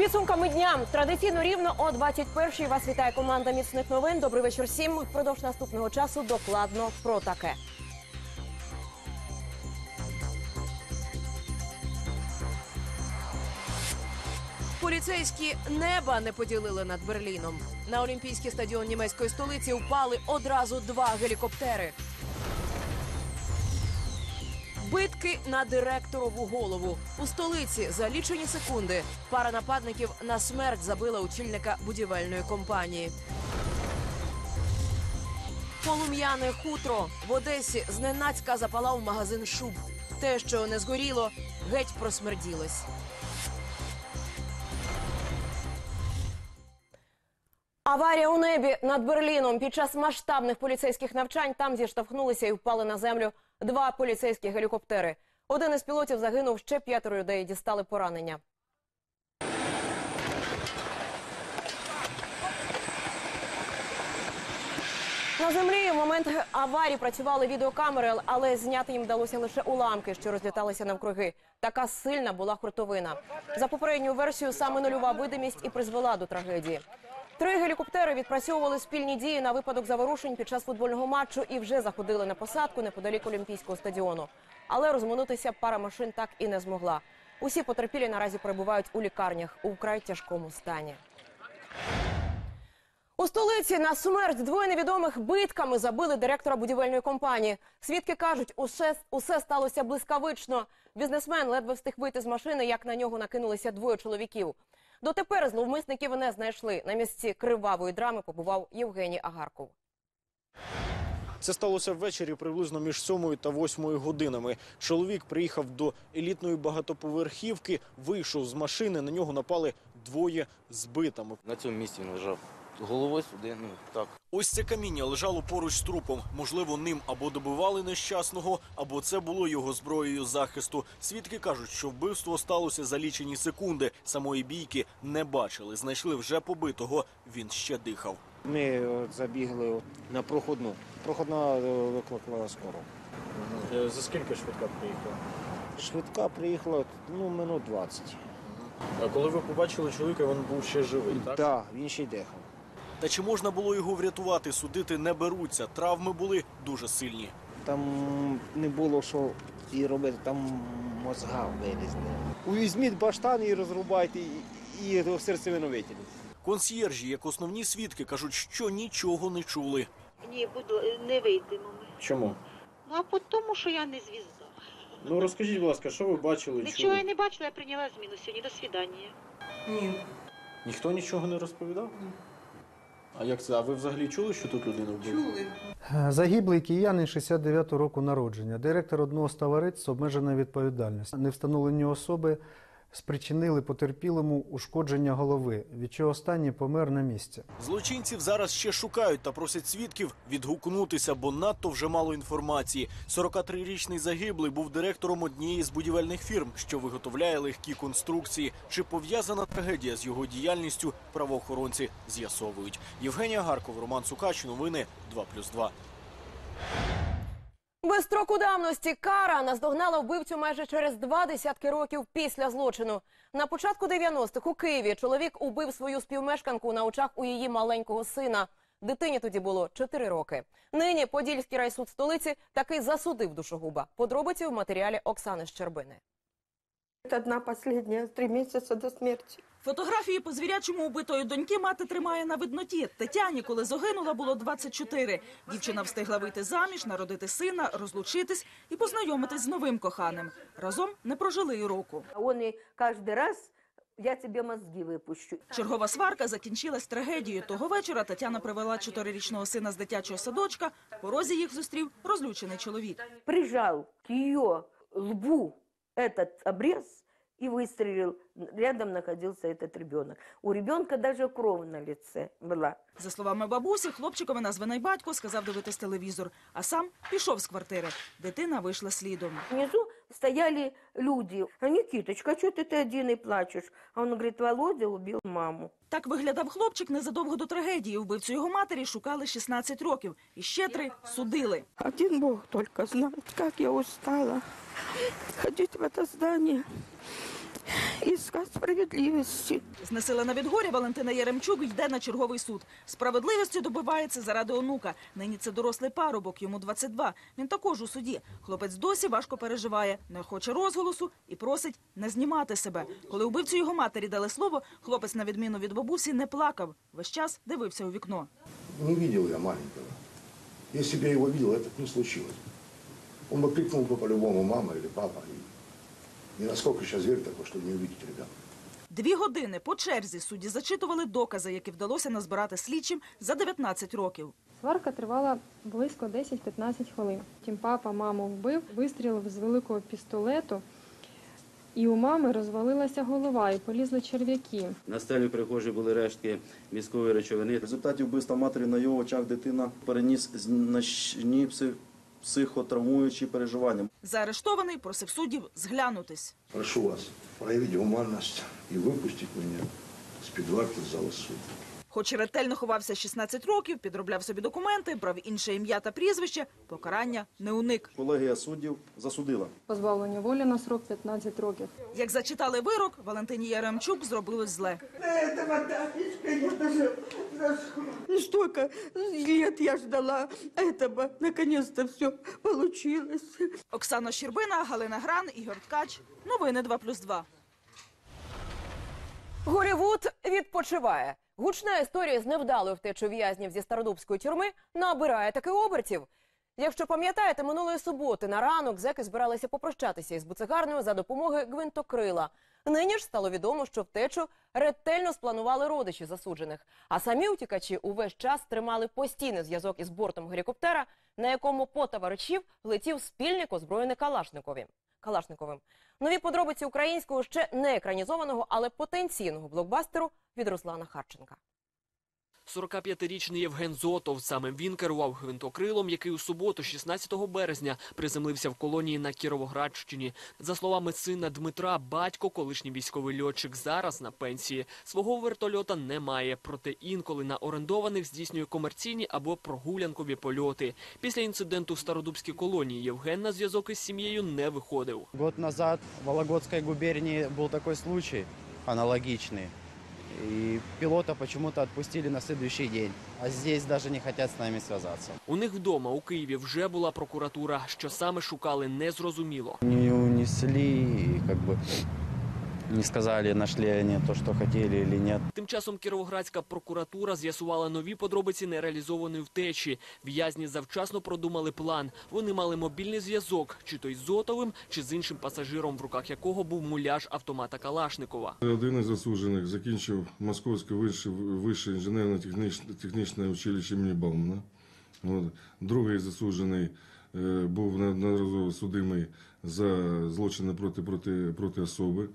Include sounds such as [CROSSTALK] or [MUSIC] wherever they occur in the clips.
Підсумками дня традиційно рівно о 21-й вас вітає команда міцних новин. Добрий вечір всім. Впродовж наступного часу докладно про таке. Поліцейські неба не поділили над Берліном. На олімпійський стадіон німецької столиці впали одразу два гелікоптери. Битки на директорову голову у столиці за лічені секунди. Пара нападників на смерть забила очільника будівельної компанії. Полум'яне хутро в Одесі зненацька запалав магазин шуб. Те, що не згоріло, геть просмерділось. Аварія у небі над Берліном під час масштабних поліцейських навчань там зіштовхнулися і впали на землю два поліцейські гелікоптери. Один із пілотів загинув, ще п'ятеро людей дістали поранення. На землі в момент аварії працювали відеокамери, але зняти їм вдалося лише уламки, що розліталися навкруги. Така сильна була хуртовина. За попередньою версією, саме нульова видимість і призвела до трагедії. Три гелікоптери відпрацьовували спільні дії на випадок заворушень під час футбольного матчу і вже заходили на посадку неподалік Олімпійського стадіону. Але розминутися пара машин так і не змогла. Усі потерпілі наразі перебувають у лікарнях у вкрай тяжкому стані. У столиці на смерть двоє невідомих битками забили директора будівельної компанії. Свідки кажуть, усе, усе сталося блискавично. Бізнесмен ледве встиг вийти з машини, як на нього накинулися двоє чоловіків. Дотепер зловмисників не знайшли. На місці кривавої драми побував Євгеній Агарков. Це сталося ввечері приблизно між 7 та 8 годинами. Чоловік приїхав до елітної багатоповерхівки, вийшов з машини, на нього напали двоє збитами. На цьому місці він лежав головою сюди, ну так. Ось це каміння лежало поруч з трупом. Можливо, ним або добивали нещасного, або це було його зброєю захисту. Свідки кажуть, що вбивство сталося за лічені секунди. Самої бійки не бачили. Знайшли вже побитого. Він ще дихав. Ми забігли на проходну. Проходна е, викликала скоро. За скільки швидка приїхала? Швидка приїхала ну, минут 20. А коли ви побачили чоловіка, він був ще живий, Так, да, він ще й дихав. Та чи можна було його врятувати? Судити не беруться. Травми були дуже сильні. Там не було що і робити, там мозга вилізли. Увізьміть баштан і розрубайте, і, серцевину витягніть. Консьєржі, як основні свідки, кажуть, що нічого не чули. Ні, буду не вийдемо ми. Чому? Ну а по тому, що я не звізда. Ну розкажіть, будь ласка, що ви бачили? Нічого я не бачила, я прийняла зміну сьогодні. До свідання. Ніхто нічого не розповідав? А як це? А ви взагалі чули, що тут людину вбили? Загиблий киянин 69 року народження, директор одного з товариств з обмеженою відповідальністю. Невстановлені особи спричинили потерпілому ушкодження голови, від чого останній помер на місці. Злочинців зараз ще шукають та просять свідків відгукнутися, бо надто вже мало інформації. 43-річний загиблий був директором однієї з будівельних фірм, що виготовляє легкі конструкції. Чи пов'язана трагедія з його діяльністю? Правоохоронці з'ясовують. Євгенія Гарков, Роман Сукач. Новини 2+,2. Без строку давності кара наздогнала вбивцю майже через два десятки років після злочину. На початку 90-х у Києві чоловік убив свою співмешканку на очах у її маленького сина. Дитині тоді було 4 роки. Нині Подільський райсуд столиці таки засудив душогуба. Подробиці в матеріалі Оксани Щербини. Это одна последняя, три месяца до смерти. Фотографії по звірячому убитої доньки мати тримає на видноті. Тетяні, коли загинула, було 24. Дівчина встигла вийти заміж, народити сина, розлучитись і познайомитись з новим коханим. Разом не прожили й року. Он и каждый раз я тебе мозги выпущу. Чергова сварка закінчилась трагедією. Того вечора Тетяна привела чотирирічного сина з дитячого садочка. В Порозі їх зустрів розлючений чоловік. Прижал к ее лбу этот обрез и выстрелил. Рядом находился этот ребенок. У ребенка даже кровь на лице была. За словами бабусі, хлопчикові названий батько сказав дивитись телевізор, а сам пішов з квартири. Дитина вийшла слідом. Внизу стояли люди. А Никиточка, что ты, ты один и плачешь? А он говорит, Володя убил маму. Так виглядав хлопчик незадовго до трагедії. Вбивцю його матері шукали 16 років. І ще три судили. Один Бог только знает, как я устала ходить в это здание искать справедливости. Знесилена від горя Валентина Яремчук йде на черговий суд. Справедливості добивається заради онука. Нині це дорослий парубок, йому 22. Він також у суді. Хлопець досі важко переживає, не хоче розголосу і просить не знімати себе. Коли убивцю його матері дали слово, хлопець, на відміну від бабусі, не плакав. Весь час дивився у вікно. Не видел я маленького. Если бы я его видел, это бы не случилось. Он бы крикнул бы по-любому мама или папа. И, насколько сейчас зверь такой, чтобы не увидеть ребенка. Дві години по черзі судді зачитували докази, які вдалося назбирати слідчим за 19 років. Сварка тривала близько 10-15 хвилин. Тім папа маму вбив, вистрілив з великого пістолету, і у мами розвалилася голова і полізли черв'яки. На стелі в прихожій були рештки військової речовини. В результаті вбивства матері на його очах дитина переніс значні псих- психотравмуючі переживання. Заарештований просив суддів зглянутись. Прошу вас проявіть гуманність і випустіть мене з під варти зала суда. Хоч ретельно ховався 16 років, підробляв собі документи, брав інше ім'я та прізвище, покарання не уник. Колегія суддів засудила. Позбавлення волі на срок 15 років. Як зачитали вирок, Валентині Яремчук зробилось зле. Ну, Столько лет я ждала этого. Наконец-то все получилось. Оксана Щербина, Галина Гран, Ігор Ткач. Новини 2+,2. Голівуд відпочиває. Гучна історія з невдалою втечею в'язнів зі стародубської тюрми набирає таки обертів. Якщо пам'ятаєте, минулої суботи на ранок зеки збиралися попрощатися із буцегарною за допомоги гвинтокрила. Нині ж стало відомо, що втечу ретельно спланували родичі засуджених. А самі утікачі увесь час тримали постійний зв'язок із бортом гелікоптера, на якому по товаришів летів спільник озброєний Калашникові. Калашниковим. Нові подробиці українського ще не екранізованого, але потенційного блокбастеру від Руслана Харченка. 45-річний Євген Зотов. Саме він керував гвинтокрилом, який у суботу, 16 березня, приземлився в колонії на Кіровоградщині. За словами сина Дмитра, батько, колишній військовий льотчик, зараз на пенсії. Свого вертольота немає, проте інколи на орендованих здійснює комерційні або прогулянкові польоти. Після інциденту в Стародубській колонії Євген на зв'язок із сім'єю не виходив. Год назад в Вологодской губернии был такой случай аналогичный. И пилота почему-то отпустили на следующий день. А здесь даже не хотят с нами связаться. У них вдома у Києві вже була прокуратура. Що саме шукали, незрозуміло. Не унесли, и как бы не сказали, нашли они то, что хотели или нет. Тим часом Кіровоградська прокуратура з'ясувала нові подробиці нереалізованої втечі. В'язні завчасно продумали план. Вони мали мобільний зв'язок, чи то із Зотовим, чи з іншим пасажиром, в руках якого був муляж автомата Калашникова. Один із засуджених закінчив Московське вище, вище інженерно-технічне училище імені Баумана. Другий засуджений е, був неодноразово судимий за злочини проти, проти, проти особи.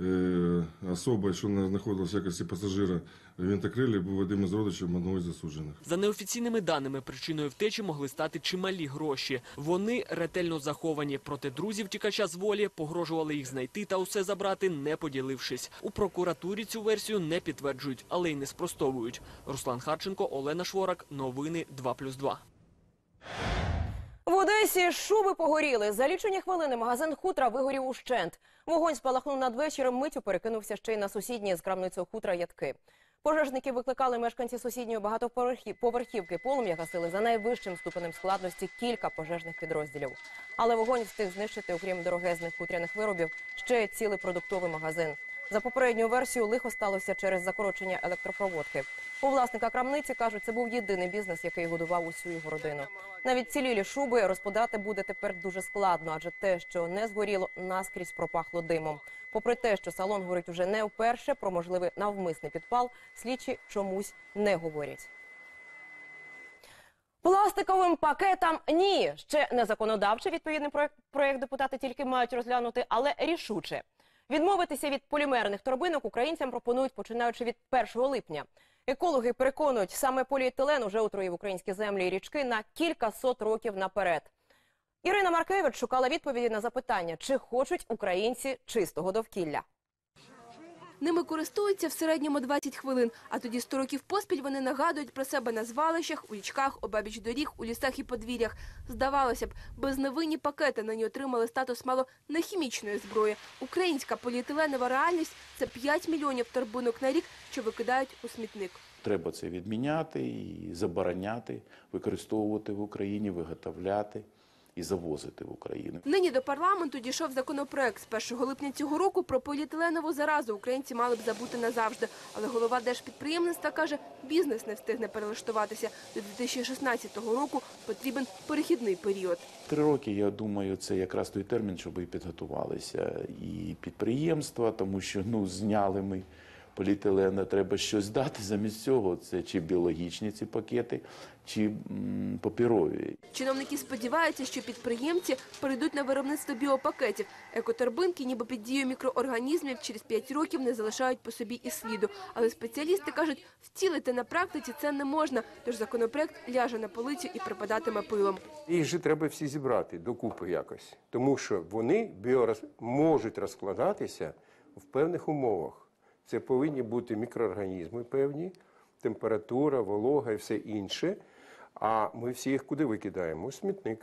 Е, Особа, що на- знаходилася в якості пасажира в вінтокрилі, був одним із родичів одного із засуджених. За неофіційними даними, причиною втечі могли стати чималі гроші. Вони ретельно заховані. Проте друзі втікача з волі погрожували їх знайти та усе забрати, не поділившись. У прокуратурі цю версію не підтверджують, але й не спростовують. Руслан Харченко, Олена Шворак. Новини 2+,2. В Одесі шуби погоріли. За лічені хвилини магазин хутра вигорів ущент. Вогонь спалахнув надвечір, миттю перекинувся ще й на сусідні з крамницею хутра ядки. Пожежники викликали мешканці сусідньої багатоповерхівки. Полум'я гасили за найвищим ступенем складності кілька пожежних підрозділів. Але вогонь встиг знищити, окрім дорогезних хутряних виробів, ще цілий продуктовий магазин. За попередньою версією, лихо сталося через закорочення електропроводки. У власника крамниці кажуть, це був єдиний бізнес, який годував усю його родину. Навіть цілілі шуби розпродати буде тепер дуже складно, адже те, що не згоріло, наскрізь пропахло димом. Попри те, що салон горить уже не вперше, про можливий навмисний підпал слідчі чомусь не говорять. Пластиковим пакетам ні. Ще не законодавче відповідний проект, проект депутати тільки мають розглянути, але рішуче. Відмовитися від полімерних торбинок українцям пропонують починаючи від 1 липня. Екологи переконують, саме поліетилен уже отруїв українські землі і річки на кілька сот років наперед. Ірина Маркевич шукала відповіді на запитання, чи хочуть українці чистого довкілля. Ними користуються в середньому 20 хвилин, а тоді 100 років поспіль вони нагадують про себе на звалищах, у річках, обабіч доріг, у лісах і подвір'ях. Здавалося б, безневинні пакети нині отримали статус мало не хімічної зброї. Українська поліетиленова реальність – це 5 мільйонів торбинок на рік, що викидають у смітник. Треба це відміняти і забороняти, використовувати в Україні, виготовляти і завозити в Україну. Нині до парламенту дійшов законопроект. З 1 липня цього року про поліетиленову заразу українці мали б забути назавжди. Але голова держпідприємництва каже, бізнес не встигне перелаштуватися. До 2016 року потрібен перехідний період. Три роки, я думаю, це якраз той термін, щоб і підготувалися і підприємства, тому що ну зняли ми поліетилен, треба щось дати замість цього. Це чи біологічні ці пакети, чи м, паперові. Чиновники сподіваються, що підприємці перейдуть на виробництво біопакетів. Екоторбинки, ніби під дією мікроорганізмів, через 5 років не залишають по собі і сліду. Але спеціалісти кажуть, втілити на практиці це не можна, тож законопроект ляже на полицю і припадатиме пилом. Їх же треба всі зібрати докупи якось, тому що вони біороз... можуть розкладатися в певних умовах. Це повинні бути мікроорганізми певні, температура, волога і все інше. А ми всі їх куди викидаємо? У смітник.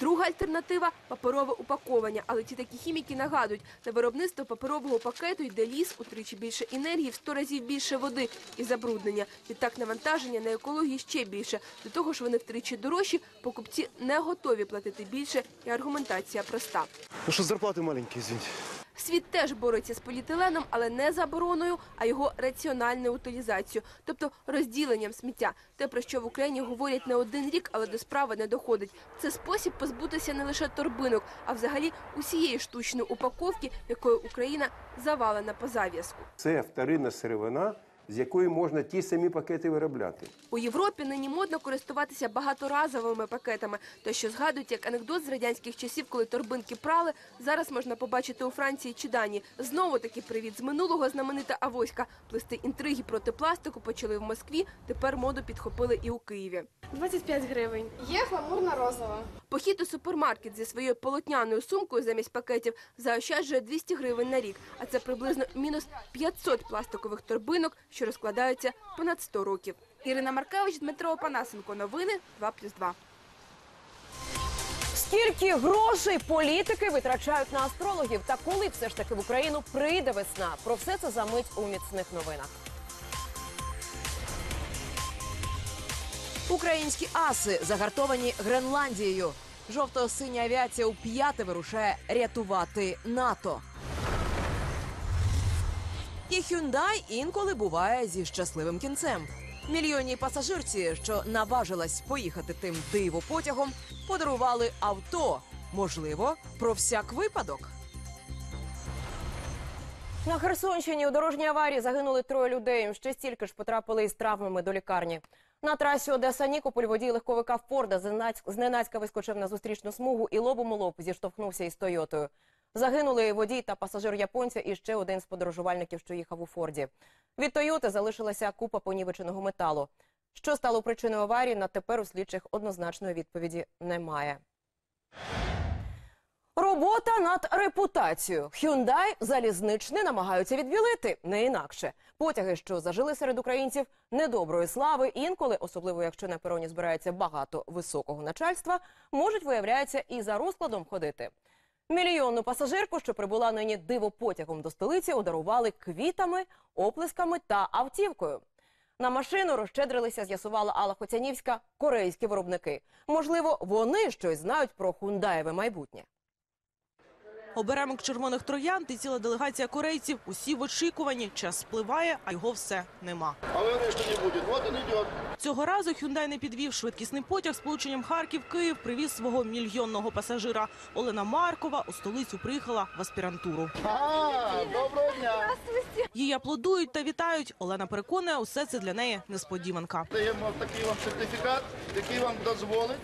Друга альтернатива – паперове упаковування. Але ті такі хіміки нагадують, на виробництво паперового пакету йде ліс, утричі більше енергії, в 100 разів більше води і забруднення. Відтак навантаження на екологію ще більше. До того ж вони втричі дорожчі, покупці не готові платити більше і аргументація проста. Ну что, зарплаты маленькие, извините. Світ теж бореться з поліетиленом, але не забороною, а його раціональною утилізацією, тобто розділенням сміття. Те, про що в Україні говорять не один рік, але до справи не доходить. Це спосіб позбутися не лише торбинок, а взагалі усієї штучної упаковки, якою Україна завалена по зав'язку. Це вторинна сировина, з якої можна ті самі пакети виробляти. У Європі нині модно користуватися багаторазовими пакетами. Те, що згадують як анекдот з радянських часів, коли торбинки прали, зараз можна побачити у Франції чи Данії. Знову таки привіт з минулого знаменита авоська. Плести інтриги проти пластику почали в Москві. Тепер моду підхопили і у Києві. 25 гривень. Є гламурна розова. Похід у супермаркет зі своєю полотняною сумкою замість пакетів заощаджує 200 гривень на рік. А це приблизно мінус 500 пластикових торбинок, що розкладаються понад 100 років. Ірина Маркевич, Дмитро Опанасенко. Новини 2+,2. Скільки грошей політики витрачають на астрологів? Та коли все ж таки в Україну прийде весна? Про все це за мить у міцних новинах. Українські аси загартовані Гренландією. Жовто-синя авіація у п'яте вирушає рятувати НАТО. І Hyundai інколи буває зі щасливим кінцем. Мільйонній пасажирці, що наважилась поїхати тим диво потягом, подарували авто. Можливо, про всяк випадок. На Херсонщині у дорожній аварії загинули троє людей. Ще стільки ж потрапили із травмами до лікарні. На трасі Одеса Нікополь водій легковика Форда зненацьк- зненацька вискочив на зустрічну смугу і лобом лоб зіштовхнувся із Тойотою. Загинули водій та пасажир японця і ще один з подорожувальників, що їхав у Форді. Від Тойоти залишилася купа понівеченого металу. Що стало причиною аварії, на тепер у слідчих однозначної відповіді немає. Робота над репутацією. Hyundai залізничний намагаються відбілити не інакше. Потяги, що зажили серед українців недоброї слави, інколи, особливо якщо на пероні збирається багато високого начальства, можуть виявляється і за розкладом ходити. Мільйонну пасажирку, що прибула нині дивопотягом до столиці, одарували квітами, оплесками та автівкою. На машину розщедрилися, з'ясувала Алла Хоцянівська, корейські виробники. Можливо, вони щось знають про хундаєве майбутнє. Оберемок червоних троянд і ціла делегація корейців. Усі в очікуванні. Час спливає, а його все нема. Говорили, что не будет. Вот он идет. Цього разу Hyundai не підвів швидкісний потяг з полученням Харків-Київ привіз свого мільйонного пасажира. Олена Маркова у столицю приїхала в аспірантуру. А, доброго дня. Її аплодують та вітають. Олена переконує, усе це для неї несподіванка. Даємо такий вам сертифікат, який вам дозволить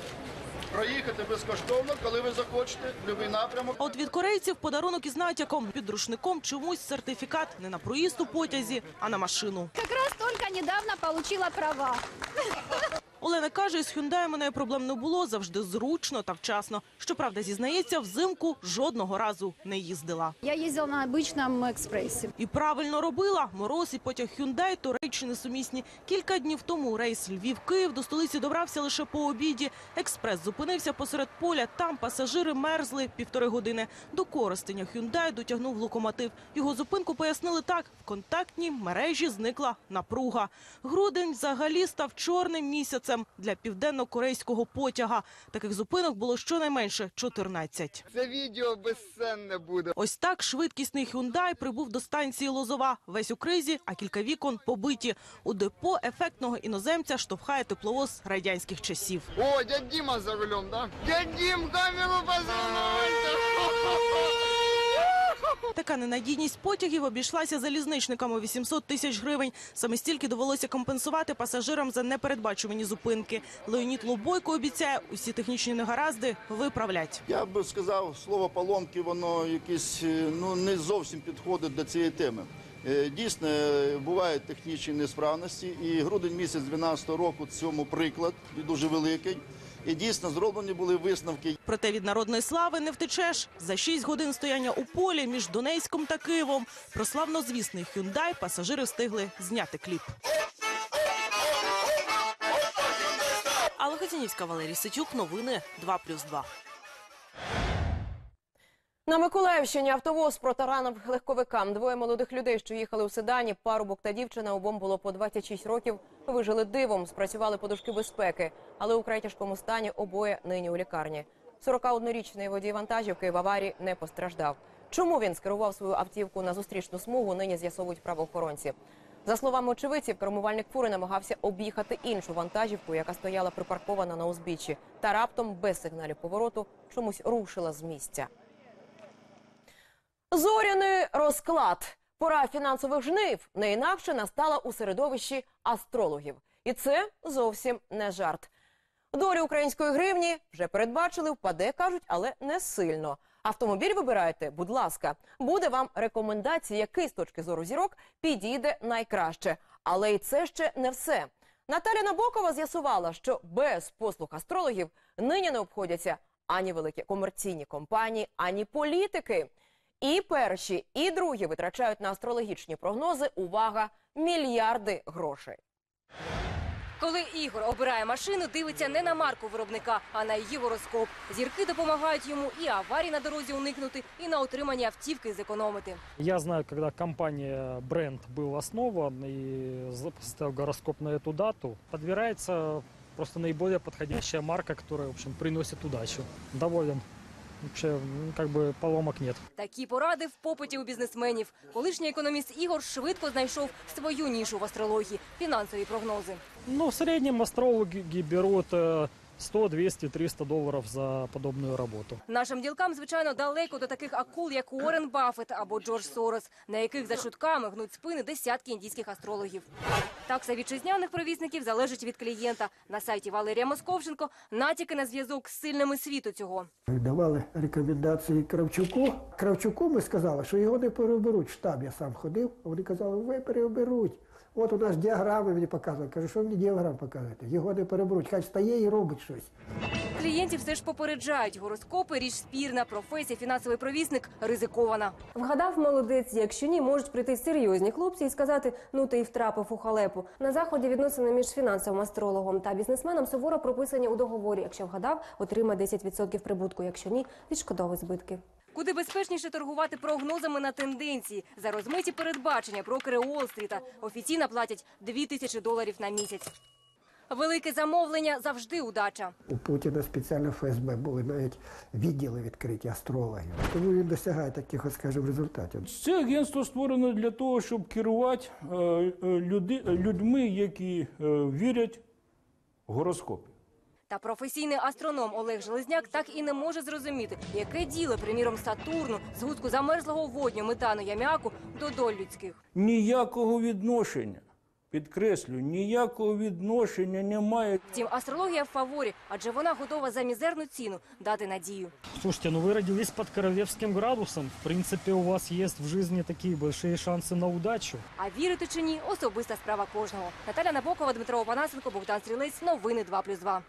проїхати безкоштовно, коли ви захочете, в будь-який напрямок. А От від корейців подарунок із натяком під рушником чомусь сертифікат не на проїзд у потязі, а на машину. Как раз только недавно получила права. [LAUGHS] Олена каже, з Hyundai неї проблем не було, завжди зручно та вчасно. Щоправда, зізнається, взимку жодного разу не їздила. Я ездила на обычном экспрессе. І правильно робила. Мороз і потяг Hyundai то речі несумісні. Кілька днів тому рейс Львів-Київ до столиці добрався лише по обіді. Експрес зупинився посеред поля. Там пасажири мерзли півтори години. До Коростеня Hyundai дотягнув локомотив. Його зупинку пояснили так: в контактній мережі зникла напруга. Грудень взагалі став чорним місяцем для південно-корейського потяга. Таких зупинок було щонайменше 14. Це відео безценне буде. Ось так швидкісний Hyundai прибув до станції Лозова. Весь у кризі, а кілька вікон побиті. У депо ефектного іноземця штовхає тепловоз радянських часів. О, дядь Діма за рулем, да? Дядь Дім, камеру позвонити! Така ненадійність потягів обійшлася залізничникам у 800 тисяч гривень. Саме стільки довелося компенсувати пасажирам за непередбачувані зупинки. Леонід Лобойко обіцяє, усі технічні негаразди виправлять. Я би сказав, слово поломки, воно якесь е, ну не зовсім підходить до цієї теми. Е, Дійсно, е, бувають технічні несправності, і грудень місяць 2012 року цьому приклад і дуже великий. І дійсно зроблені були висновки. Проте від народної слави не втечеш. За 6 годин стояння у полі між Донецьком та Києвом про славнозвісний Хюндай пасажири встигли зняти кліп. Алла Хотінівська, Валерій Ситюк. Новини 2+,2. На Миколаївщині автовоз протаранив легковикам. Двоє молодих людей, що їхали у седані, парубок та дівчина, обом було по 26 років, вижили дивом, спрацювали подушки безпеки, але у край стані обоє нині у лікарні. 41-річний водій вантажівки в аварії не постраждав. Чому він скерував свою автівку на зустрічну смугу, нині з'ясовують правоохоронці. За словами очевидців, кермувальник фури намагався об'їхати іншу вантажівку, яка стояла припаркована на узбіччі, та раптом без сигналів повороту чомусь рушила з місця. Зоряний розклад. Пора фінансових жнив не інакше настала у середовищі астрологів. І це зовсім не жарт. Долю української гривні вже передбачили, впаде, кажуть, але не сильно. Автомобіль вибирайте, будь ласка, буде вам рекомендація, який з точки зору зірок підійде найкраще. Але і це ще не все. Наталя Набокова з'ясувала, що без послуг астрологів нині не обходяться ані великі комерційні компанії, ані політики. І перші, і другі витрачають на астрологічні прогнози увага мільярди грошей. Коли Ігор обирає машину, дивиться не на марку виробника, а на її гороскоп. Зірки допомагають йому і аварій на дорозі уникнути, і на отримання автівки зекономити. Я знаю, когда компания бренд был основан и стоял гороскоп на эту дату, подбирается просто наиболее подходящая марка, которая, в общем, приносит удачу. Доволен. Вообще, ну, как бы поломок нет. Такі поради в попиті у бізнесменів. Колишній економіст Ігор швидко знайшов свою нішу в астрології фінансові прогнози. Ну, в середньому астрологи берут э, 100, 200, 300 долларов за подобную работу. Нашим ділкам, звичайно, далеко до таких акул, як Уоррен Баффет або Джордж Сорос, на яких за чутками гнуть спини десятки індійських астрологів. Такса вітчизняних провісників залежить від клієнта. На сайті Валерія Московченко натяки на зв'язок з сильними світу цього. Давали рекомендації Кравчуку. Кравчуку ми сказали, що його не переоберуть. В штаб я сам ходив, а вони казали, ви переоберуть. От у нас діаграми мені показують. Кажу, що мені діаграм показуєте? Його не переберуть. Хай стає і робить щось. Клієнтів все ж попереджають. Гороскопи – річ спірна, професія, фінансовий провісник – ризикована. Вгадав молодець, якщо ні, можуть прийти серйозні хлопці і сказати, ну ти й втрапив у халепу. На заході відносини між фінансовим астрологом та бізнесменом суворо прописані у договорі. Якщо вгадав, отримає 10% прибутку. Якщо ні, відшкодовує збитки. Куди безпечніше торгувати прогнозами на тенденції. За розмиті передбачення брокери Уолл-стріта офіційно платять 2 тисячі доларів на місяць. Велике замовлення – завжди удача. У Путіна спеціально ФСБ були навіть відділи відкриті астрологів. Тому він досягає таких, скажімо, результатів. Це агентство створено для того, щоб керувати е, е, людьми, які е, вірять в гороскопи. Та професійний астроном Олег Железняк так і не може зрозуміти, яке діло, приміром, Сатурну, згустку замерзлого водню, метану, яміаку до доль людських. Ніякого відношення. підкреслю, ніякого відношення немає. Втім, астрологія в фаворі, адже вона готова за мізерну ціну дати надію. Слушайте, ну вы родились под королевским градусом. В принципе, у вас есть в жизни такие большие шансы на удачу. А вірити чи ні – особиста справа кожного. Наталя Набокова, Дмитро Опанасенко, Богдан Стрілець. Новини 2+,2.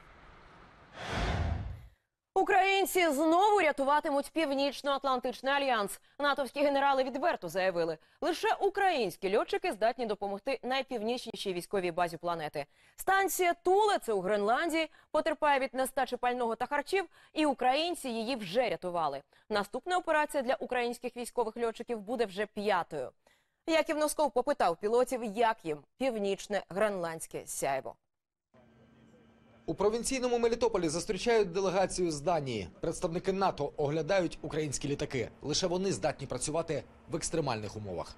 Українці знову рятуватимуть Північно-Атлантичний альянс. Натовські генерали відверто заявили, лише українські льотчики здатні допомогти найпівнічнішій військовій базі планети. Станція Туле, це у Гренландії, потерпає від нестачі пального та харчів, і українці її вже рятували. Наступна операція для українських військових льотчиків буде вже п'ятою. Яків Носков попитав пілотів, як їм північне гренландське сяйво. У провінційному Мелітополі зустрічають делегацію з Данії. Представники НАТО оглядають українські літаки. Лише вони здатні працювати в екстремальних умовах.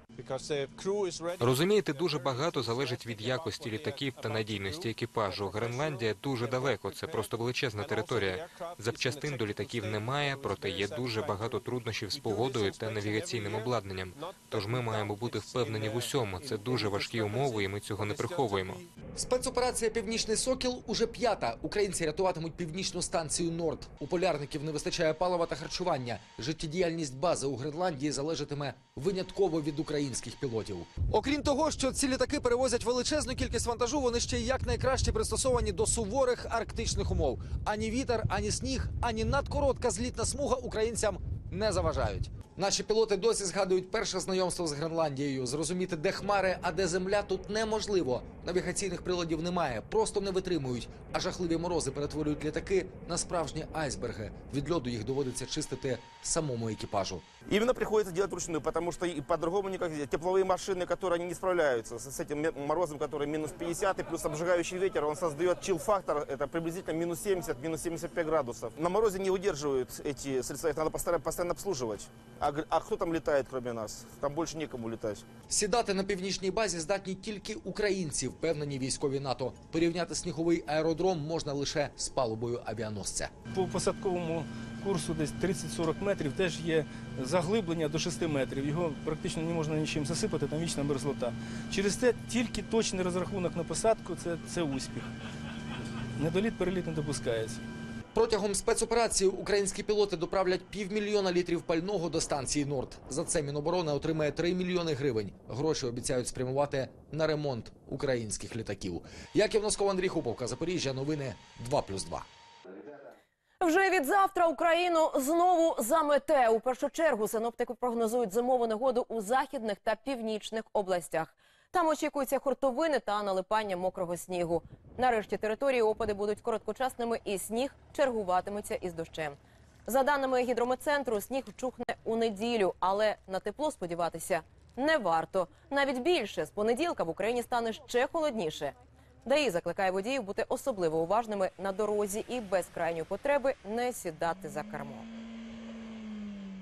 Розумієте, дуже багато залежить від якості літаків та надійності екіпажу. Гренландія дуже далеко. Це просто величезна територія. Запчастин до літаків немає, проте є дуже багато труднощів з погодою та навігаційним обладнанням. Тож ми маємо бути впевнені в усьому. Це дуже важкі умови, і ми цього не приховуємо. Спецоперація Північний Сокіл уже п'ята. Українці рятуватимуть північну станцію Норд. У полярників не вистачає палива та харчування. Життєдіяльність бази у Гренландії залежатиме винятково від українських пілотів. Окрім того, що ці літаки перевозять величезну кількість вантажу, вони ще якнайкраще пристосовані до суворих арктичних умов. Ані вітер, ані сніг, ані надкоротка злітна смуга українцям не заважають. Наші пілоти досі згадують перше знайомство з Гренландією. Зрозуміти, де хмари, а де земля тут неможливо. Навігаційних приладів немає, просто не витримують. А жахливі морози перетворюють літаки на справжні айсберги. Від льоду їх доводиться чистити самому екіпажу. Именно приходится делать вручную, потому что и по-другому никак. Тепловые машины, которые они не справляются с, с этим ме- морозом, который минус 50, и плюс обжигающий ветер, он создает чил-фактор, это приблизительно минус 70, минус 75 градусов. На морозе не удерживают эти средства, их надо постоянно, постоянно обслуживать. А, а кто там летает, кроме нас? Там больше некому летать. Сідати на північній базі здатні тільки українці, впевнені військові НАТО. Порівняти сніговий аеродром можна лише з палубою авіаносця. По посадковому курсу десь 30-40 метрів теж є заглиблення до 6 метрів. Його практично не можна нічим засипати, там вічна мерзлота. Через це тільки точний розрахунок на посадку це, це успіх. Недоліт переліт не допускається. Протягом спецоперації українські пілоти доправлять півмільйона літрів пального до станції Норд. За це Міноборони отримає 3 мільйони гривень. Гроші обіцяють спрямувати на ремонт українських літаків. Яків Носков, Андрій Хуповка, Запоріжжя. Новини 2+,2. Вже від завтра Україну знову замете. У першу чергу синоптики прогнозують зимову негоду у західних та північних областях. Там очікуються хуртовини та налипання мокрого снігу. Нарешті території опади будуть короткочасними, і сніг чергуватиметься із дощем. За даними гідрометцентру, сніг вчухне у неділю, але на тепло сподіватися не варто. Навіть більше з понеділка в Україні стане ще холодніше. ДАІ закликає водіїв бути особливо уважними на дорозі і без крайньої потреби не сідати за кермо.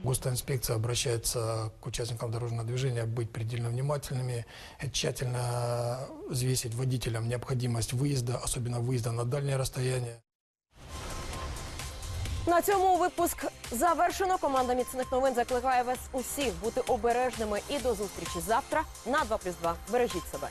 Госинспекция обращается к участникам дорожного движения быть предельно внимательными, тщательно взвесить водителям необходимость выезда, особенно выезда на дальние расстояния. На цьому випуск завершено. Команда міцних новин закликає вас усіх бути обережними і до зустрічі завтра на 2+,2. Бережіть себе.